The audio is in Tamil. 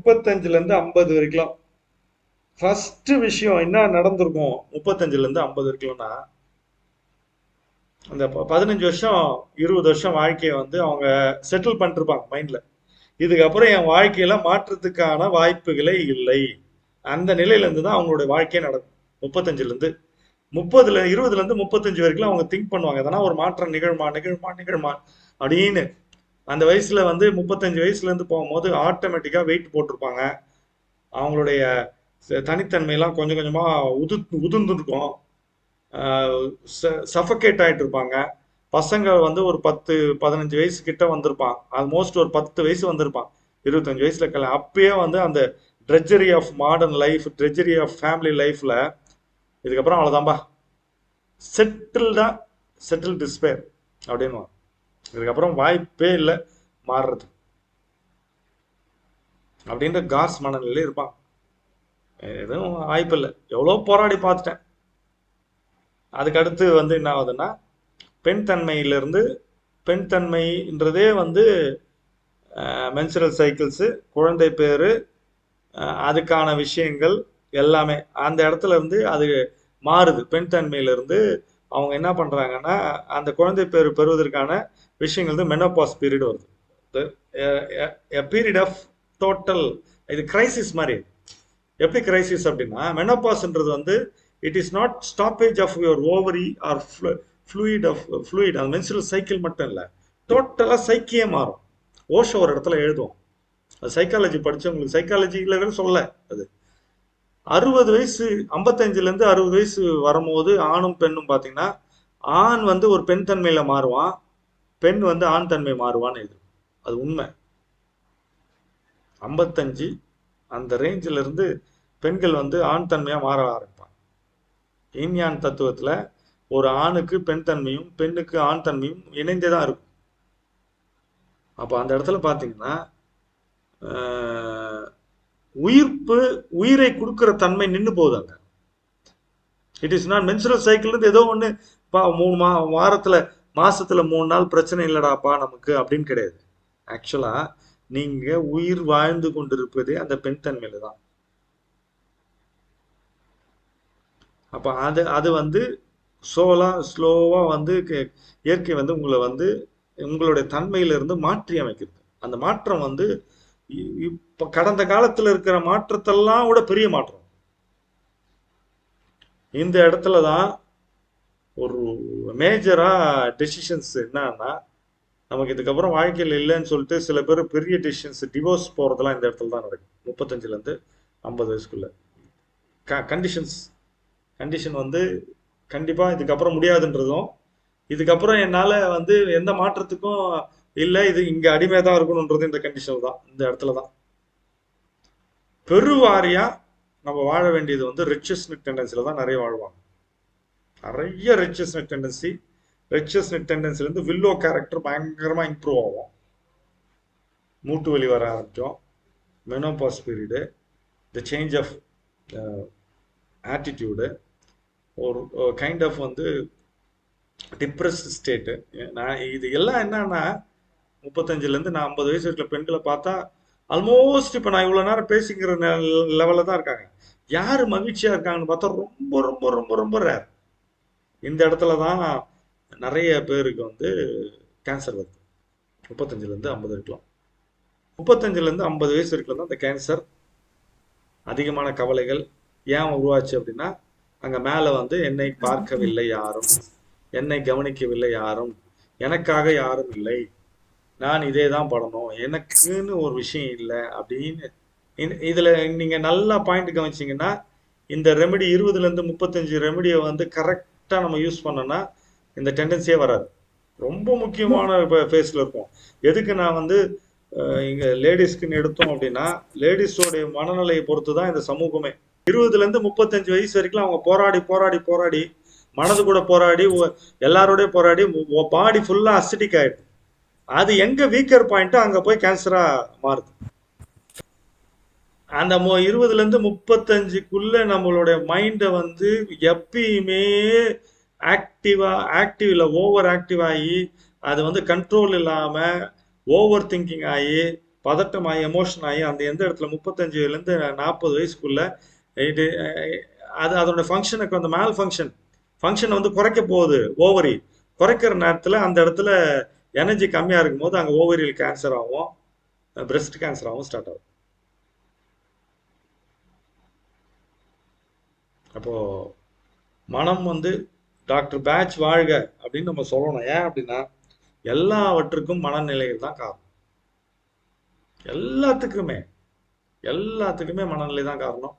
முப்பத்தஞ்சுல இருந்து ஐம்பது வரைக்கும் ஃபர்ஸ்ட் விஷயம் என்ன நடந்திருக்கும்? முப்பத்தஞ்சுல இருந்து ஐம்பது வரைக்கும்னா அந்த ப- பதினஞ்சு வருஷம் இருபது வருஷம் வாழ்க்கையை வந்து அவங்க செட்டில் பண்ணிருப்பாங்க மைண்ட்ல இதுக்கப்புறம் என் வாழ்க்கையில மாற்றத்துக்கான வாய்ப்புகளே இல்லை. அந்த நிலையிலேருந்து தான் அவங்களுடைய வாழ்க்கையே நடக்கும். முப்பத்தஞ்சுலேருந்து. முப்பதுல இருபதுலேருந்து முப்பத்தஞ்சு வரைக்கும் அவங்க திங்க் பண்ணுவாங்க. எதனா ஒரு மாற்றம் நிகழ்மா நிகழ்மா நிகழ்மா அப்படின்னு அந்த வயசுல வந்து முப்பத்தஞ்சு வயசுல இருந்து போகும்போது ஆட்டோமேட்டிக்கா வெயிட் போட்டிருப்பாங்க. அவங்களுடைய தனித்தன்மையெல்லாம் கொஞ்சம் கொஞ்சமா உது உதிர்ந்துருக்கும். சஃபகேட் ஆயிட்டு இருப்பாங்க பசங்க வந்து ஒரு பத்து பதினஞ்சு வயசு கிட்ட வந்திருப்பான். ஆல்மோஸ்ட் ஒரு பத்து வயசு வந்திருப்பான். இருபத்தஞ்சு வயசுல கல்யாணம் அப்பயே வந்து அந்த treasury of modern life treasury of family லைஃப்ல இதுக்கப்புறம் அவ்வளோதான்பா செட்டில்டா செட்டில் டிஸ்பேர் அப்படின்னு இதுக்கப்புறம் வாய்ப்பே இல்லை மாறுறது. அப்படின்ற காஸ் மனநிலையில இருப்பான். எதுவும் வாய்ப்பு இல்லை. எவ்வளோ போராடி பார்த்துட்டேன். அதுக்கடுத்து வந்து என்ன ஆகுதுன்னா பெண் தன்மையிலிருந்து பெண் தன்மைன்றதே வந்து மென்சுரல் சைக்கிள்ஸு குழந்தை பேர் அதுக்கான விஷயங்கள் எல்லாமே அந்த இடத்துல இருந்து அது மாறுது. பெண் தன்மையிலிருந்து அவங்க என்ன பண்ணுறாங்கன்னா அந்த குழந்தை பேர் பெறுவதற்கான விஷயங்கள் வந்து மெனோபாஸ் பீரியட் வருது. பீரியட் ஆஃப் டோட்டல் இது கிரைசிஸ் மாதிரி. எப்படி கிரைசிஸ் அப்படின்னா மெனோபாஸ்ன்றது வந்து it is not stoppage of your ovary or fluid of fluid அந்த மென்சுரல் சைக்கிள் மட்டும் இல்லை. டோட்டலாக சைக்கியே மாறும். ஓஷோ ஒரு இடத்துல எழுதுவோம். அது சைக்காலஜி படிச்சவங்களுக்கு சைக்காலஜியில் சொல்ல அது. அறுபது வயசு ஐம்பத்தஞ்சுலேருந்து அறுபது வயசு வரும்போது ஆணும் பெண்ணும் பார்த்தீங்கன்னா ஆண் வந்து ஒரு பெண் தன்மையில் மாறுவான் பெண் வந்து ஆண் தன்மை மாறுவான்னு இது அது உண்மை. ஐம்பத்தஞ்சு அந்த ரேஞ்சில் இருந்து பெண்கள் வந்து ஆண் தன்மையாக மாற ஆரம்பிப்பாங்க. இன்யான் தத்துவத்தில் ஒரு ஆணுக்கு பெண் தன்மையும் பெண்ணுக்கு ஆண் தன்மையும் இணைந்தே தான் இருக்கும். அப்போ அந்த இடத்துல பார்த்தீங்கன்னா உயிர்ப்பு உயிரை கொடுக்கிற தன்மை நின்று போகுது அங்க. It is non menstrual cycle இருந்து ஏதோ ஒன்று பா மூணு மா வாரத்தில் மாசத்துல மூணு நாள் பிரச்சனை இல்லடாப்பா நமக்கு அப்படின்னு கிடையாது. ஆக்சுவலா நீங்க உயிர் வாழ்ந்து கொண்டிருப்பதே அந்த பெண் தன்மையில தான் அப்ப அது அது வந்து சோலா ஸ்லோவா வந்து இயற்கை வந்து உங்களை வந்து உங்களுடைய தன்மையிலிருந்து மாற்றி அமைக்கிறது அந்த மாற்றம் வந்து இப்ப கடந்த காலத்துல இருக்கிற மாற்றத்தெல்லாம் விட பெரிய மாற்றம். இந்த இடத்துல தான் ஒரு மேஜரா டெசிஷன்ஸ் என்னன்னா நமக்கு இதுக்கப்புறம் வாழ்க்கையில் இல்லைன்னு சொல்லிட்டு சில பேர் பெரிய டெசிஷன்ஸ் டிவோர்ஸ் போறதெல்லாம் இந்த இடத்துல தான் நடக்கும் முப்பத்தஞ்சுல இருந்து ஐம்பது வயசுக்குள்ள. கண்டிஷன்ஸ் கண்டிஷன் வந்து கண்டிப்பா இதுக்கப்புறம் முடியாதுன்றதும் இதுக்கப்புறம் என்னால வந்து எந்த மாற்றத்துக்கும் இல்லை இது இங்க அடிமையா தான் இருக்கணுன்றது இந்த கண்டிஷன் தான் இந்த இடத்துல தான் பெருவாரியா நம்ம வாழ வேண்டியது வந்து ரிச்சஸ் டெண்டன்சில தான் நிறைய வாழ்வாங்க. நிறைய ரிச்சஸ் டெண்டன்சி ரிச்சஸ் டெண்டன்சில இருந்து வில்லோ கேரக்டர் பயங்கரமா இம்ப்ரூவ் ஆகும். மூட்டு வலி வர ஆரம்பிக்கும். Menopause period the change of attitude ஒரு uh, கைண்ட் ஆஃப் வந்து டிப்ரெஸ்ட் ஸ்டேட்டு நான் இது எல்லாம் என்னன்னா முப்பத்தஞ்சுலேருந்து நான் ஐம்பது வயசு இருக்கிற பெண்களை பார்த்தா ஆல்மோஸ்ட் இப்போ நான் இவ்வளோ நேரம் பேசிக்கிற லெவலில் தான் இருக்காங்க. யார் மகிழ்ச்சியாக இருக்காங்கன்னு பார்த்தா ரொம்ப ரொம்ப ரொம்ப ரொம்ப ரேர் இந்த இடத்துல தான் நிறைய பேருக்கு வந்து கேன்சர் வருது. முப்பத்தஞ்சுலேருந்து ஐம்பது இருக்கலாம். முப்பத்தஞ்சுலேருந்து ஐம்பது வயசு வரைக்கும் தான் இந்த கேன்சர் அதிகமான கவலைகள் ஏன் உருவாச்சு அப்படின்னா அங்க மேல வந்து என்னை பார்க்கவில்லை யாரும். என்னை கவனிக்கவில்லை யாரும். எனக்காக யாரும் இல்லை. நான் இதே தான் படணும். எனக்குன்னு ஒரு விஷயம் இல்லை அப்படின்னு இதில் நீங்கள் நல்லா பாயிண்ட் கவனிச்சிங்கன்னா இந்த ரெமெடி இருபதுலேருந்து முப்பத்தஞ்சு ரெமெடியை வந்து கரெக்டாக நம்ம யூஸ் பண்ணோம்னா இந்த டெண்டன்சியே வராது. ரொம்ப முக்கியமான ஃபேஸில் இருக்கும். எதுக்கு நான் வந்து இங்கே லேடிஸ்க்குன்னு எடுத்தோம் அப்படின்னா லேடிஸோடைய மனநிலையை பொறுத்து தான் இந்த சமூகமே. இருபதுலேருந்து முப்பத்தஞ்சு வயசு வரைக்கும் அவங்க போராடி போராடி போராடி மனது கூட போராடி எல்லாரோடய போராடி பாடி ஃபுல்லாக அசிட்டிக் ஆகிடும் அது எங்க வீக்கர் பாயிண்ட்டோ அங்க போய் கேன்சரா மாறுது. அந்த இருபதுல இருந்து முப்பத்தஞ்சுக்குள்ள நம்மளுடைய மைண்டை வந்து எப்பயுமே ஆக்டிவா ஆக்டிவ் இல்லை ஓவர் ஆக்டிவ் ஆகி அது வந்து கண்ட்ரோல் இல்லாம ஓவர் திங்கிங் ஆகி பதட்டமாகி எமோஷன் ஆகி அந்த எந்த இடத்துல முப்பத்தஞ்சுலேருந்து நாற்பது வயசுக்குள்ள இது அது அதோட ஃபங்க்ஷனுக்கு அந்த மேல் ஃபங்க்ஷன் ஃபங்க்ஷன் வந்து குறைக்க போகுது ஓவரி குறைக்கிற நேரத்தில் அந்த இடத்துல எனர்ஜி கம்மியாக இருக்கும்போது அங்கே ஓவரியல் கேன்சர் ஆகும் பிரஸ்ட் கேன்சர் ஆகும் ஸ்டார்ட் ஆகும். அப்போ மனம் வந்து டாக்டர் பேட்ச் வாழ்க அப்படின்னு நம்ம சொல்லணும். ஏன் அப்படின்னா எல்லாவற்றுக்கும் மனநிலைகள் தான் காரணம். எல்லாத்துக்குமே எல்லாத்துக்குமே மனநிலை தான் காரணம்.